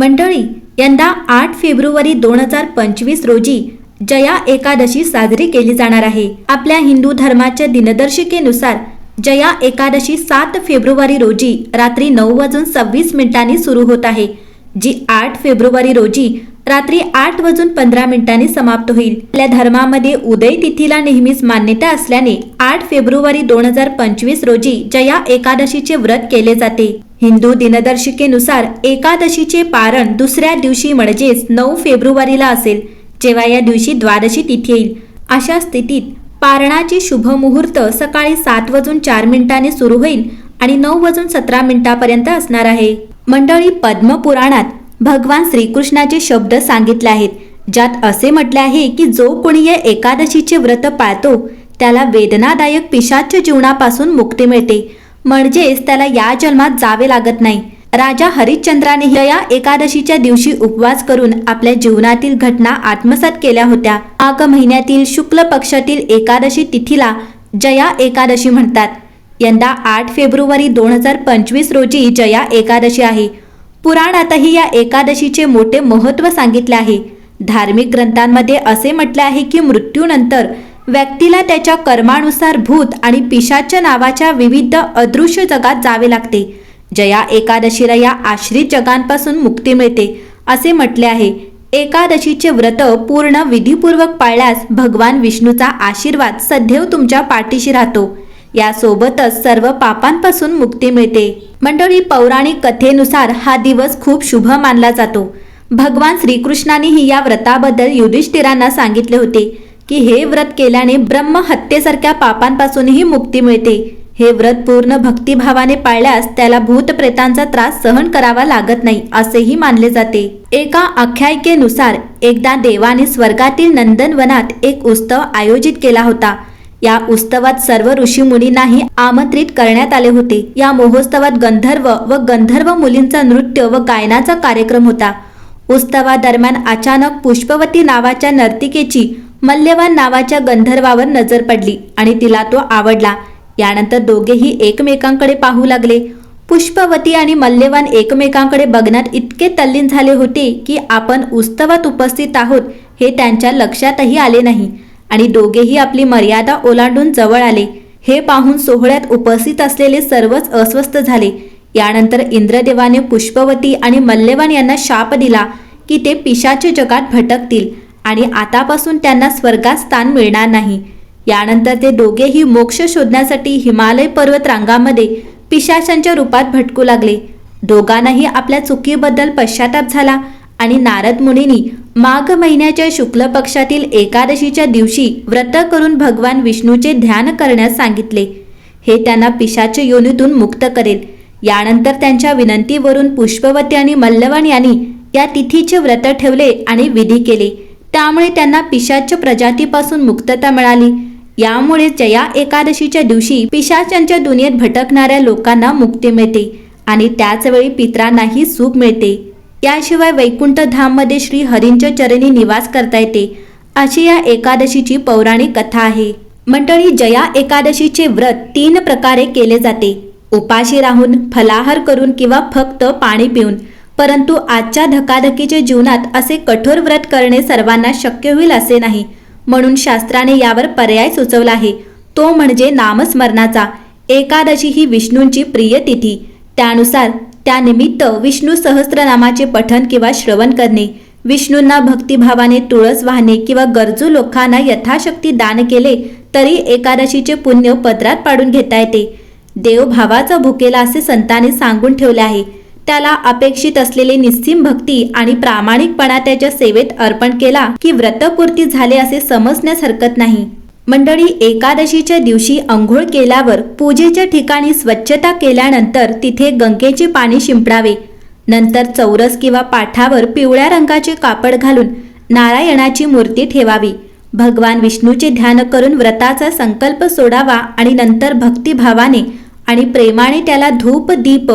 मंडळी यंदा आठ फेब्रुवारी दोन हजार पंचवीस रोजी जया एकादशी साजरी केली जाणार आहे. आपल्या हिंदू धर्माच्या दिनदर्शिकेनुसार जया एकादशी सात फेब्रुवारी रोजी रात्री नऊ वाजून सव्वीस मिनिटांनी सुरू होत आहे जी आठ फेब्रुवारी रोजी रात्री आठ वाजून पंधरा मिनिटांनी समाप्त होईल. आपल्या धर्मामध्ये उदय तिथीला नेहमीच मान्यता असल्याने आठ फेब्रुवारी दोन हजार पंचवीस रोजी जया एकादशीचे व्रत केले जाते. हिंदू दिनदर्शिकेनुसार एकादशीचे पारण दुसऱ्या दिवशी म्हणजेच नऊ फेब्रुवारीला असेल जेव्हा या दिवशी द्वादशी तिथी येईल. अशा स्थितीत पारणाची शुभ मुहूर्त सकाळी सात वाजून चार मिनिटांनी सुरू होईल आणि नऊ वाजून सतरा मिनिटापर्यंत असणार आहे. मंडळी पद्मपुराणात भगवान श्रीकृष्णाचे शब्द सांगितले आहेत. ज्यात असे म्हटले आहे की जो कोणी या एकादशीचे व्रत पाळतो त्याला वेदनादायक पिशाच्य जीवनापासून मुक्ती मिळते. म्हणजेच त्याला या जन्मात जावे लागत नाही. राजा हरिश्चंद्राने या एकादशीच्या दिवशी उपवास करून आपल्या जीवनातील घटना आत्मसात केल्या होत्या. माघ महिन्यातील शुक्ल पक्षातील एकादशी तिथीला जया एकादशी म्हणतात. यंदा आठ फेब्रुवारी दोन हजार पंचवीस रोजी जया एकादशी आहे. पुराणातही या एकादशीचे मोठे महत्त्व सांगितले आहे. धार्मिक ग्रंथांमध्ये असे म्हटले आहे की मृत्यूनंतर व्यक्तीला त्याच्या कर्मानुसार भूत आणि पिशाच्या नावाच्या विविध अदृश्य जगात जावे लागते. जया एकादशीला या आश्रित जगांपासून मुक्ती मिळते असे म्हटले आहे. एकादशीचे व्रत पूर्ण विधीपूर्वक पाळल्यास भगवान विष्णूचा आशीर्वाद सदैव तुमच्या पाठीशी राहतो. यासोबतच सर्व पापांपासून मुक्ती मिळते. मंडळी पौराणिक कथेनुसार हा दिवस खूप शुभ मानला जातो. भगवान श्रीकृष्णानेही या व्रताबद्दल युधिष्ठिरांना सांगितले होते. की हे व्रत केल्याने ब्रह्म हत्येसारख्या पापांपासूनही मुक्ती मिळते. हे व्रत पूर्ण भक्तिभावाने पाळल्यास त्याला भूतप्रेतांचा त्रास सहन करावा लागत नाही असेही मानले जाते. एका आख्यायिकेनुसार एकदा देवाने स्वर्गातील नंदनवनात एक उत्सव आयोजित केला होता. या उत्सवात सर्व ऋषी मुनींनाही आमंत्रित करण्यात आले होते. या महोत्सवात गंधर्व व गंधर्व मुलींचा नृत्य व गायनाचा कार्यक्रम होता. उत्सवादरम्यान अचानक पुष्पवती नावाच्या नर्तिकेची मल्यवान नावाच्या गंधर्वावर नजर पडली आणि तिला तो आवडला. यानंतर दोघेही एकमेकांकडे पाहू लागले. पुष्पवती आणि मल्यवान एकमेकांकडे बघण्यात इतके तल्लीन झाले होते की आपण उत्सवात उपस्थित आहोत हे त्यांच्या लक्षातही आले नाही आणि दोघेही आपली मर्यादा ओलांडून जवळ आले. हे पाहून सोहळ्यात उपस्थित असलेले सर्वच अस्वस्थ झाले. यानंतर इंद्रदेवाने पुष्पवती आणि मल्यवान यांना शाप दिला की ते पिशाच्या जगात भटकतील. आणि आतापासून त्यांना स्वर्गात स्थान मिळणार नाही. यानंतर ते दोघेही मोक्ष शोधण्यासाठी हिमालय पर्वत रांगामध्ये पिशाशांच्या रूपात भटकू लागले. दोघांनाही आपल्या चुकीबद्दल पश्चाताप झाला आणि नारद मुनींनी माघ महिन्याच्या शुक्ल पक्षातील एकादशीच्या दिवशी व्रत करून भगवान विष्णूचे ध्यान करण्यास सांगितले. हे त्यांना पिशाच्या योनीतून मुक्त करेल. यानंतर त्यांच्या विनंतीवरून पुष्पवती आणि मल्लवण यांनी या तिथीचे व्रत ठेवले आणि विधी केले. त्यामुळे त्यांना पिशाच प्रजातीपासून मुक्तता मिळाली. यामुळे जया एकादशीच्या दिवशी पिशाच्यांच्या दुनियेत भटकणाऱ्या लोकांना मुक्ती मिळते आणि त्याचवेळी पित्रांनाही सुख मिळते. याशिवाय वैकुंठ धाममध्ये श्री हरींच्या चरणी निवास करता येते अशी या एकादशीची पौराणिक कथा आहे. मंडळी जया एकादशीचे व्रत तीन प्रकारे केले जाते. उपाशी राहून फलाहार करून किंवा फक्त पाणी पिऊन परंतु आजच्या धकाधकीच्या जीवनात असे कठोर व्रत करणे सर्वांना शक्य होईल असे नाही. म्हणून शास्त्राने यावर पर्याय सुचवला आहे. तो म्हणजे नामस्मरणाचा. एकादशी ही विष्णूंची प्रिय तिथी. त्यानुसार त्यानिमित्त विष्णू सहस्त्रनामाचे पठन किंवा श्रवण करणे विष्णूंना भक्तिभावाने तुळस वाहणे किंवा गरजू लोकांना यथाशक्ती दान केले तरी एकादशीचे पुण्य पदरात पाडून घेता येते. देवभावाचा भुकेला असे संतांनी सांगून ठेवले आहे. त्याला अपेक्षित असलेली निस्सीम भक्ती आणि प्रामाणिकपणा त्याच्या सेवेत अर्पण केला की व्रतपूर्ती झाले असे समजण्यास हरकत नाही. मंडळी एकादशीच्या दिवशी अंघोळ केल्यावर पूजेच्या ठिकाणी स्वच्छता केल्यानंतर तिथे गंगेचे पाणी शिंपडावे. नंतर चौरस किंवा पाठावर पिवळ्या रंगाचे कापड घालून नारायणाची मूर्ती ठेवावी. भगवान विष्णूचे ध्यान करून व्रताचा संकल्प सोडावा आणि नंतर भक्तिभावाने आणि प्रेमाने त्याला धूप दीप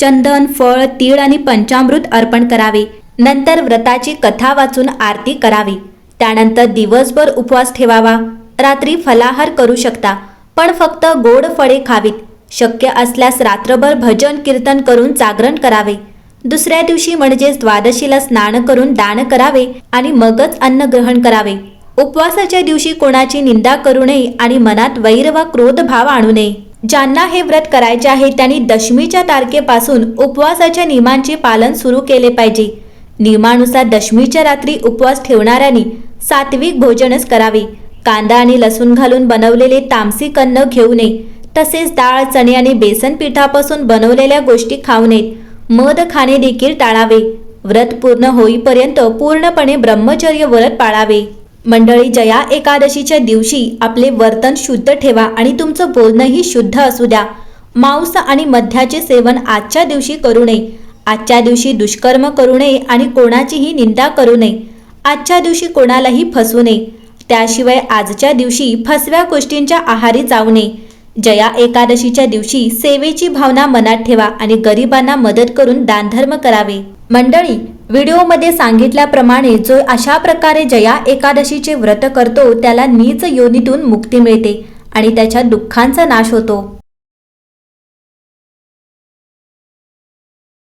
चंदन फळ तीळ आणि पंचामृत अर्पण करावे. नंतर व्रताची कथा वाचून आरती करावी. त्यानंतर दिवसभर उपवास ठेवावा. रात्री फलाहार करू शकता पण फक्त गोड फळे खावीत. शक्य असल्यास रात्रभर भजन कीर्तन करून जागरण करावे. दुसऱ्या दिवशी म्हणजेच द्वादशीला स्नान करून दान करावे आणि मगच अन्न ग्रहण करावे. उपवासाच्या दिवशी कोणाची निंदा करू नये आणि मनात वैर वा क्रोध भाव आणू नये. ज्यांना हे व्रत करायचे आहे त्यांनी दशमीच्या तारखेपासून उपवासाच्या नियमांचे पालन सुरू केले पाहिजे. नियमानुसार दशमीच्या रात्री उपवास ठेवणाऱ्यांनी सात्विक भोजनच करावे. कांदा आणि लसूण घालून बनवलेले तामसी कन्न घेऊ नये. तसेच डाळ चणे आणि बेसन पिठापासून बनवलेल्या गोष्टी खाऊ नयेत. मध खाणे देखील टाळावे. व्रत पूर्ण होईपर्यंत पूर्णपणे ब्रह्मचर्य व्रत पाळावे. मंडळी जया एकादशीच्या दिवशी आपले वर्तन शुद्ध ठेवा आणि तुमचं बोलणंही शुद्ध असू द्या. मांस आणि मध्याचे सेवन आजच्या दिवशी करू नये. आजच्या दिवशी दुष्कर्म करू नये आणि कोणाचीही निंदा करू नये. आजच्या दिवशी कोणालाही फसवू नये. त्याशिवाय आजच्या दिवशी फसव्या गोष्टींच्या आहारी जाऊ नये. जया एकादशीच्या दिवशी सेवेची भावना मनात ठेवा आणि गरिबांना मदत करून दानधर्म करावे. मंडळी व्हिडिओमध्ये सांगितल्याप्रमाणे जो अशा प्रकारे जया एकादशीचे व्रत करतो त्याला नीच योनीतून मुक्ती मिळते आणि त्याच्या दुःखांचा नाश होतो.